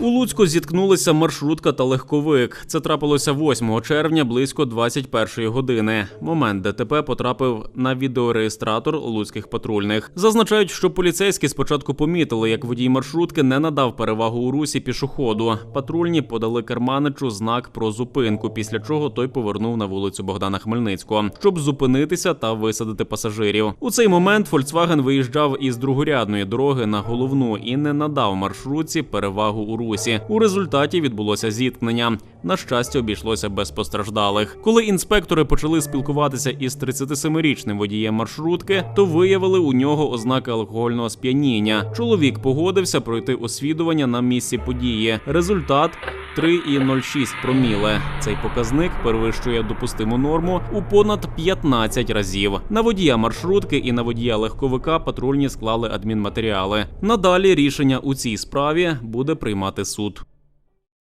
У Луцьку зіткнулися маршрутка та легковик. Це трапилося 8 червня близько 21 години. Момент ДТП потрапив на відеореєстратор луцьких патрульних. Зазначають, що поліцейські спочатку помітили, як водій маршрутки не надав перевагу у русі пішоходу. Патрульні подали керманичу знак про зупинку, після чого той повернув на вулицю Богдана Хмельницького, щоб зупинитися та висадити пасажирів. У цей момент Volkswagen виїжджав із другорядної дороги на головну і не надав маршрутці перевагу у русі. У результаті відбулося зіткнення. На щастя, обійшлося без постраждалих. Коли інспектори почали спілкуватися із 37-річним водієм маршрутки, то виявили у нього ознаки алкогольного сп'яніння. Чоловік погодився пройти освідування на місці події. Результат 3,06 проміле. Цей показник перевищує допустиму норму у понад 15 разів. На водія маршрутки і на водія легковика патрульні склали адмінматеріали. Надалі рішення у цій справі буде приймати суд.